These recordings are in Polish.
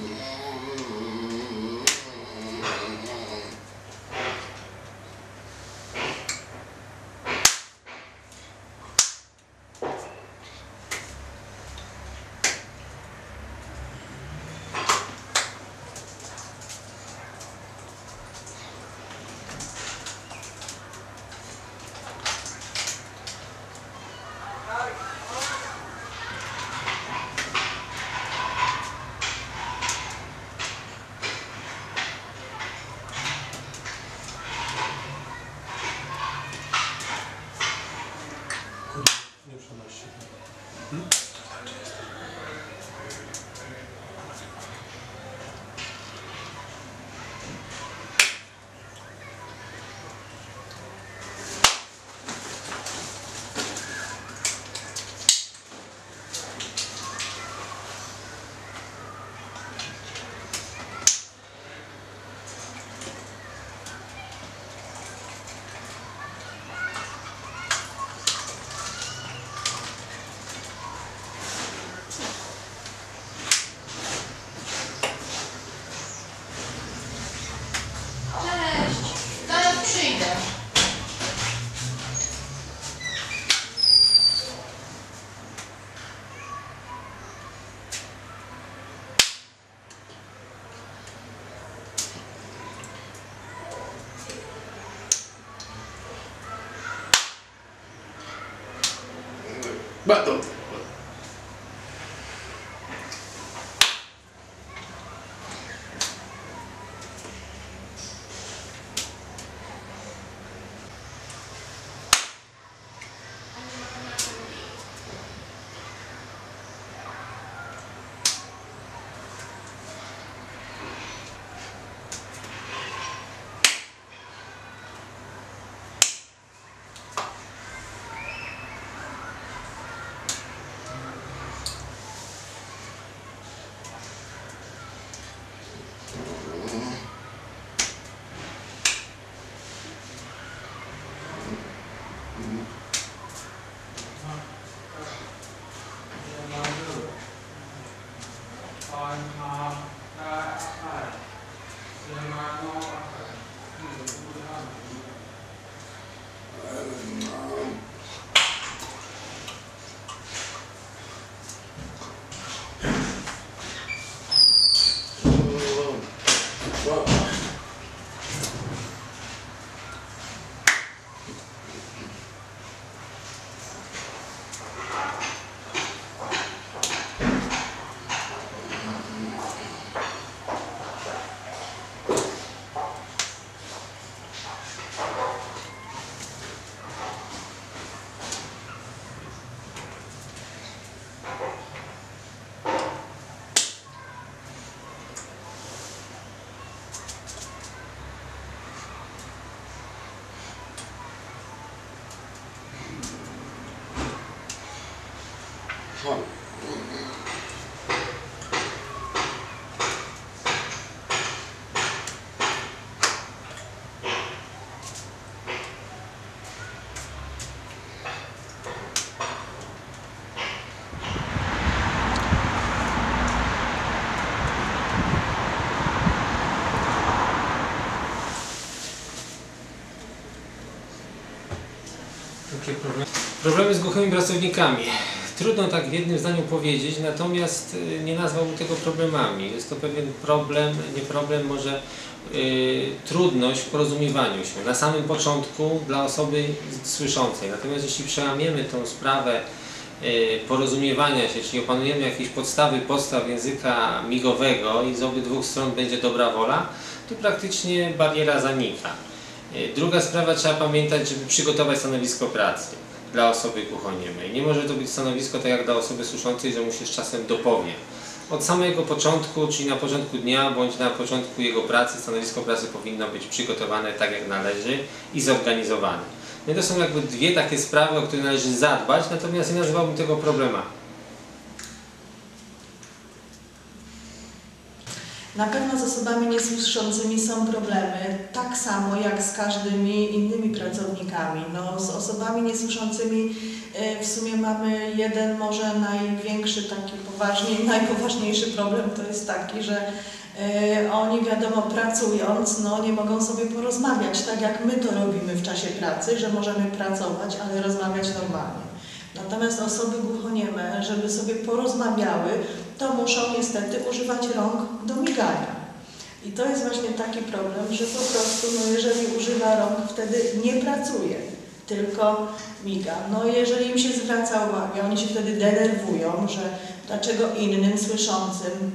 Yeah. But, problemy. Z głuchymi pracownikami. Trudno tak w jednym zdaniu powiedzieć, natomiast y, nie nazwałbym tego problemami. Jest to pewien problem, nie problem, może y, trudność w porozumiewaniu się na samym początku dla osoby słyszącej. Natomiast jeśli przełamiemy tą sprawę y, porozumiewania się, czyli opanujemy jakieś podstawy podstaw języka migowego i z obydwu stron będzie dobra wola, to praktycznie bariera zanika. Y, Druga sprawa, trzeba pamiętać, żeby przygotować stanowisko pracy dla osoby głuchoniemej. Nie może to być stanowisko tak jak dla osoby słyszącej, że mu się z czasem dopowie. Od samego początku, czyli na początku dnia, bądź na początku jego pracy, stanowisko pracy powinno być przygotowane tak jak należy i zorganizowane. No to są jakby dwie takie sprawy, o które należy zadbać, natomiast nie nazywałbym tego problemami. Na pewno z osobami niesłyszącymi są problemy, tak samo jak z każdymi innymi pracownikami. No, z osobami niesłyszącymi e, w sumie mamy jeden może największy, taki poważniej, najpoważniejszy problem to jest taki, że e, oni wiadomo pracując, no nie mogą sobie porozmawiać tak jak my to robimy w czasie pracy, że możemy pracować, ale rozmawiać normalnie. Natomiast osoby głuchonieme, żeby sobie porozmawiały, to muszą niestety używać rąk do migania. I to jest właśnie taki problem, że po prostu, no jeżeli używa rąk, wtedy nie pracuje, tylko miga. No jeżeli im się zwraca uwagę, oni się wtedy denerwują, że dlaczego innym słyszącym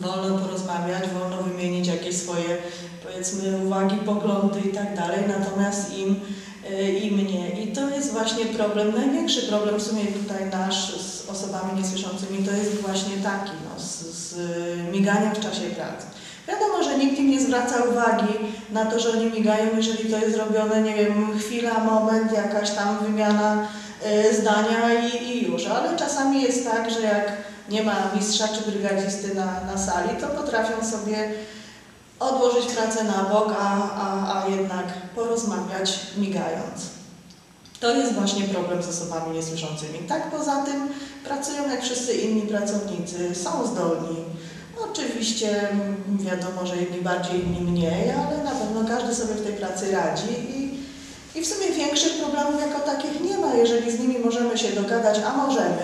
wolno porozmawiać, wolno wymienić jakieś swoje, powiedzmy, uwagi, poglądy i tak dalej, natomiast im y, i mnie. I to jest właśnie problem, największy problem w sumie tutaj nasz z osobami niesłyszącymi, to jest właśnie taki, no, z, z miganiem w czasie pracy. Wiadomo, że nikt im nie zwraca uwagi na to, że oni migają, jeżeli to jest zrobione, nie wiem, chwila, moment, jakaś tam wymiana y, zdania i, i już. Ale czasami jest tak, że jak nie ma mistrza czy brygadzisty na, na sali, to potrafią sobie odłożyć pracę na bok, a, a, a jednak porozmawiać migając. To jest właśnie problem z osobami niesłyszącymi. Tak poza tym pracują jak wszyscy inni pracownicy, są zdolni. Oczywiście wiadomo, że jedni bardziej, inni mniej, ale na pewno każdy sobie w tej pracy radzi i, i w sumie większych problemów jako takich nie ma, jeżeli z nimi możemy się dogadać, a możemy,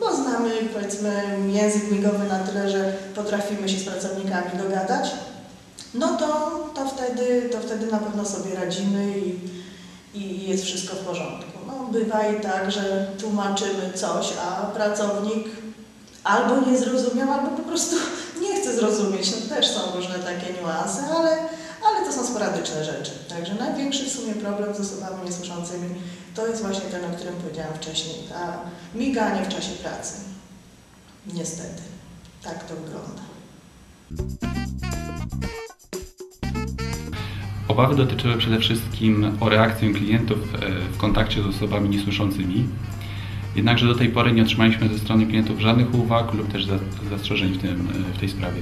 bo znamy powiedzmy język migowy na tyle, że potrafimy się z pracownikami dogadać, no to, to, wtedy, to wtedy na pewno sobie radzimy i, i jest wszystko w porządku. No, bywa i tak, że tłumaczymy coś, a pracownik albo nie zrozumiał, albo po prostu nie chce zrozumieć. No, też są różne takie niuanse, ale, ale to są sporadyczne rzeczy. Także największy w sumie problem z osobami niesłyszącymi to jest właśnie ten, o którym powiedziałam wcześniej, ta miganie w czasie pracy. Niestety, tak to wygląda. Obawy dotyczyły przede wszystkim o reakcję klientów e, w kontakcie z osobami niesłyszącymi. Jednakże do tej pory nie otrzymaliśmy ze strony klientów żadnych uwag lub też za- zastrzeżeń w, tym, e, w tej sprawie.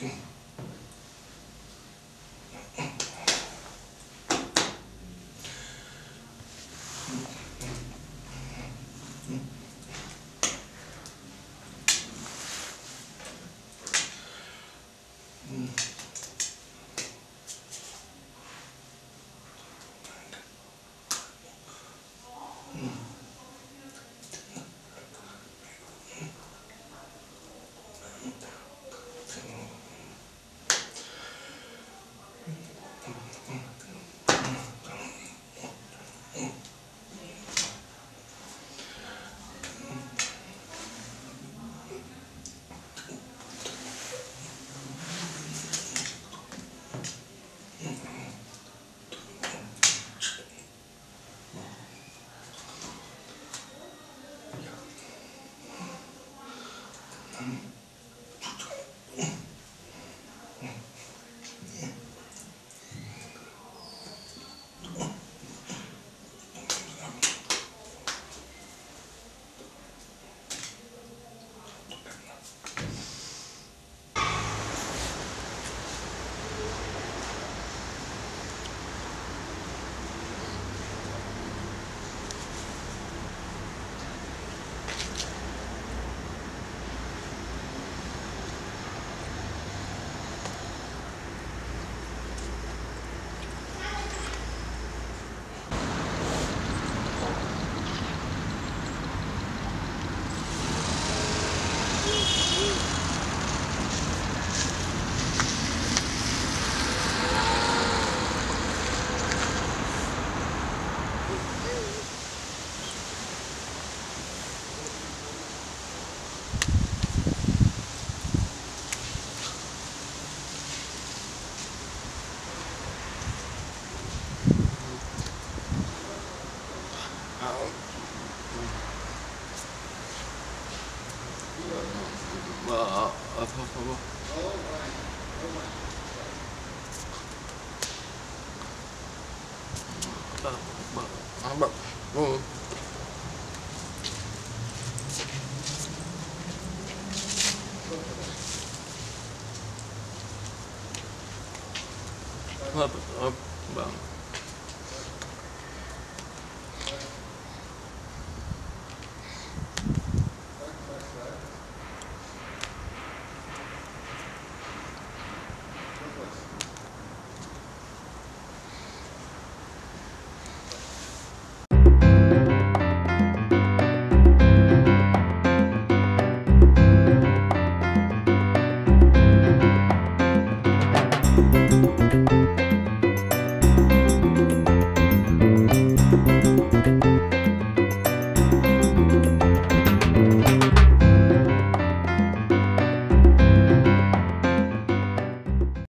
Thanks. Ладно, оба.